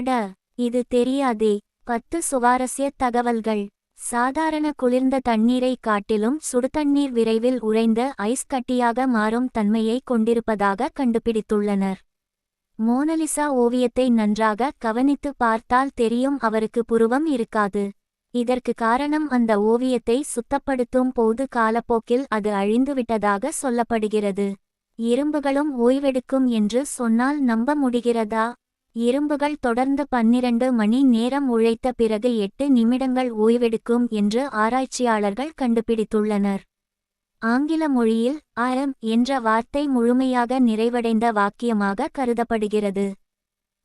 அட இது தெரியாதே. பத்து சுவாரஸ்ய தகவல்கள். சாதாரண குளிர்ந்த தண்ணீரை காட்டிலும் சுடுதண்ணீர் விரைவில் உறைந்த ஐஸ் கட்டியாக மாறும் தன்மையை கொண்டிருப்பதாக கண்டுபிடித்துள்ளனர். மோனலிசா ஓவியத்தை நன்றாக கவனித்து பார்த்தால் தெரியும் அவருக்கு புருவம் இருக்காது. இதற்கு காரணம் அந்த ஓவியத்தை சுத்தப்படுத்தும் போது காலப்போக்கில் அது அழிந்துவிட்டதாக சொல்லப்படுகிறது. இரும்புகளும் ஓய்வெடுக்கும் என்று சொன்னால் நம்ப முடிகிறதா? இரும்புகள் தொடர்ந்து பன்னிரண்டு மணி நேரம் உழைத்த பிறகு எட்டு நிமிடங்கள் ஓய்வெடுக்கும் என்று ஆராய்ச்சியாளர்கள் கண்டுபிடித்துள்ளனர். ஆங்கில மொழியில் ஆரம் என்ற வார்த்தை முழுமையாக நிறைவடைந்த வாக்கியமாக கருதப்படுகிறது.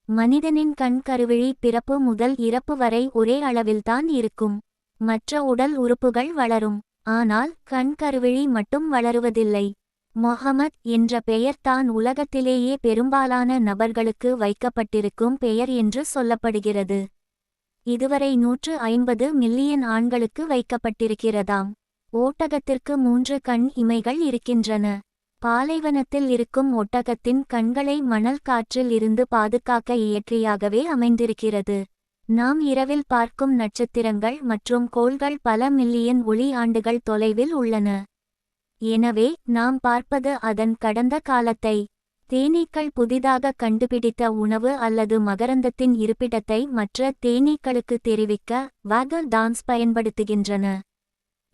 மனிதனின் கண் கருவிழி பிறப்பு முதல் இறப்பு வரை ஒரே அளவில்தான் இருக்கும். மற்ற உடல் உறுப்புகள் வளரும். ஆனால் கண் கருவிழி மட்டும் வளருவதில்லை. மொஹமத் என்ற பெயர் தான் உலகத்திலேயே பெரும்பாலான நபர்களுக்கு வைக்கப்பட்டிருக்கும் பெயர் என்று சொல்லப்படுகிறது. இதுவரை நூற்று ஐம்பது மில்லியன் ஆண்களுக்கு வைக்கப்பட்டிருக்கிறதாம். ஓட்டகத்திற்கு மூன்று கண் இமைகள் இருக்கின்றன. பாலைவனத்தில் இருக்கும் ஒட்டகத்தின் கண்களை மணல் காற்றில் இருந்து பாதுகாக்க இயற்கையாகவே அமைந்திருக்கிறது. நாம் இரவில் பார்க்கும் நட்சத்திரங்கள் மற்றும் கோள்கள் பல மில்லியன் ஒளி ஆண்டுகள் தொலைவில் உள்ளன. எனவே நாம் பார்ப்பது அதன் கடந்த காலத்தை. தேனீக்கள் புதிதாக கண்டுபிடித்த உணவு அல்லது மகரந்தத்தின் இருப்பிடத்தை மற்ற தேனீக்களுக்கு தெரிவிக்க வாகர் டான்ஸ் பயன்படுத்துகின்றன.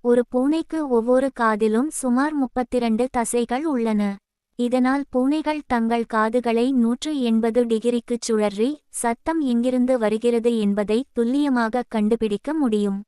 ஒரு பூனைக்கு ஒவ்வொரு காதிலும் சுமார் முப்பத்திரண்டு தசைகள் உள்ளன. இதனால் பூனைகள் தங்கள் காதுகளை நூற்று எண்பது டிகிரிக்குச் சுழற்றி சத்தம் எங்கிருந்து வருகிறது என்பதை துல்லியமாக கண்டுபிடிக்க முடியும்.